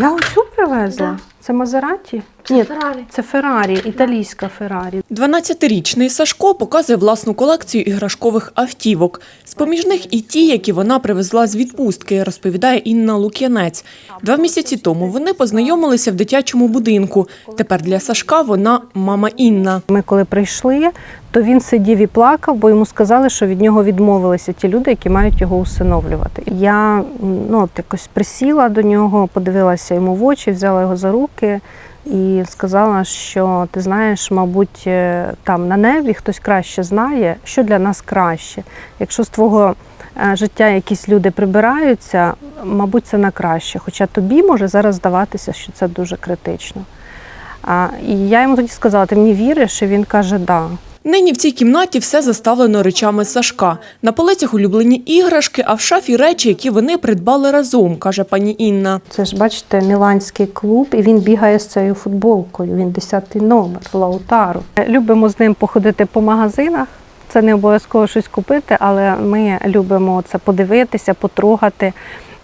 Я оцю привезла. Це Мазераті? Ні, Феррарі. це Феррарі, італійська Феррарі. 12-річний Сашко показує власну колекцію іграшкових автівок. З-поміж них і ті, які вона привезла з відпустки, розповідає Інна Лук'янець. Два місяці тому вони познайомилися в дитячому будинку. Тепер для Сашка вона мама Інна. Ми коли прийшли, то він сидів і плакав, бо йому сказали, що від нього відмовилися ті люди, які мають його усиновлювати. Я ну, от якось присіла до нього, подивилася йому в очі, взяла його за руки і сказала, що ти знаєш, мабуть, е, там на небі хтось краще знає, що для нас краще. Якщо з твого е, життя якісь люди прибираються, мабуть, це на краще. Хоча тобі може зараз здаватися, що це дуже критично. І я йому тоді сказала: ти мені віриш? І він каже, да. Нині в цій кімнаті все заставлено речами Сашка. На полицях улюблені іграшки, а в шафі речі, які вони придбали разом, каже пані Інна. Це ж бачите, міланський клуб, і він бігає з цією футболкою. Він 10 номер Лаутару. Любимо з ним походити по магазинах. Це не обов'язково щось купити, але ми любимо це подивитися, потрогати.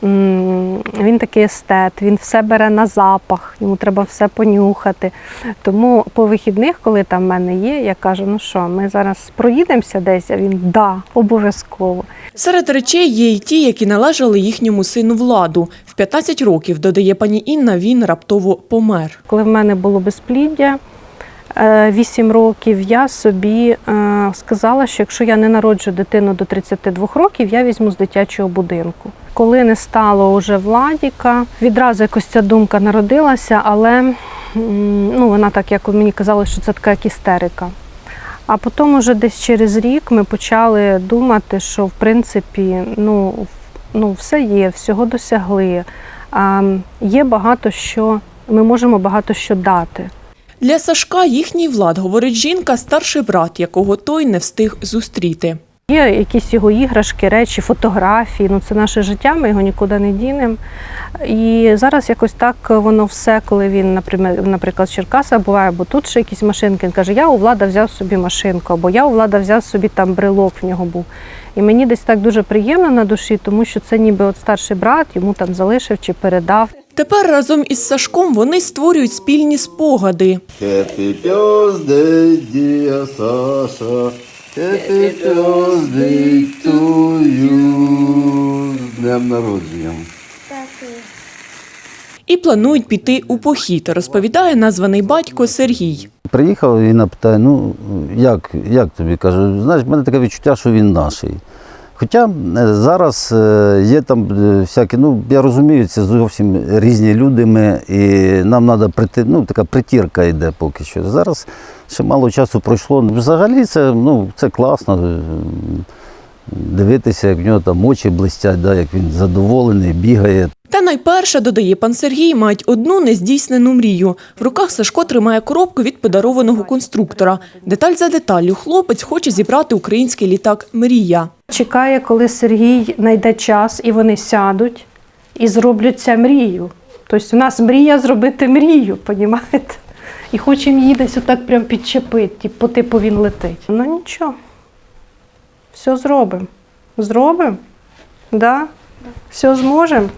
Він такий естет, він все бере на запах, йому треба все понюхати. Тому по вихідних, коли там в мене є, я кажу: ну що, ми зараз проїдемося десь, а він да, обов'язково. Серед речей є й ті, які належали їхньому сину Владу. В 15 років, додає пані Інна, він раптово помер. Коли в мене було безпліддя, 8 років, я собі е, сказала, що якщо я не народжу дитину до 32 років, я візьму з дитячого будинку. Коли не стало уже Владіка, відразу якось ця думка народилася, але ну, вона так, як мені казали, що це така як істерика. А потім, уже десь через рік, ми почали думати, що в принципі ну, ну, все є, всього досягли. Є багато що, ми можемо багато що дати. Для Сашка їхній Влад, говорить жінка, старший брат, якого той не встиг зустріти. Є якісь його іграшки, речі, фотографії. Ну це наше життя, ми його нікуди не дінемо. І зараз якось так воно все, коли він, наприклад, з Черкаса буває, бо тут ще якісь машинки. Він каже, я у влада взяв собі машинку, або я у влада взяв собі там брелок в нього був. І мені десь так дуже приємно на душі, тому що це ніби от старший брат йому там залишив чи передав. Тепер разом із Сашком вони створюють спільні спогади. Happy birthday, dear Sasha. Happy birthday to you. З днем народження. І планують піти у похід, розповідає названий батько Сергій. Приїхав і напитає, ну як, як тобі кажу, знаєш, в мене таке відчуття, що він наший. Хоча е, зараз е, є там е, всякі, ну я розумію, це зовсім різні люди ми, і нам треба прийти, ну така притірка йде поки що. Зараз ще мало часу пройшло. Взагалі це, ну, це класно. Дивитися, як в нього там очі блистять, да, як він задоволений, бігає. Та найперше, додає пан Сергій, мають одну нездійснену мрію. В руках Сашко тримає коробку від подарованого конструктора. Деталь за деталлю хлопець хоче зібрати український літак Мрія. Чекає, коли Сергій знайде час і вони сядуть і зроблять цю мрію. Тобто у нас мрія зробити мрію, понімаєте? І хочемо її десь отак прям підчепити, по типу він летить. Ну нічого. Все зробимо. Зробимо? Да? Все зможемо?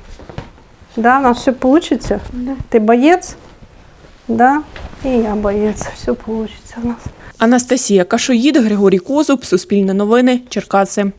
Да, у нас все вийде? Да. Ти боєць? Да? І я боєць. Все вийде у нас. Анастасія Кашоїд, Григорій Козуб, Суспільне новини, Черкаси.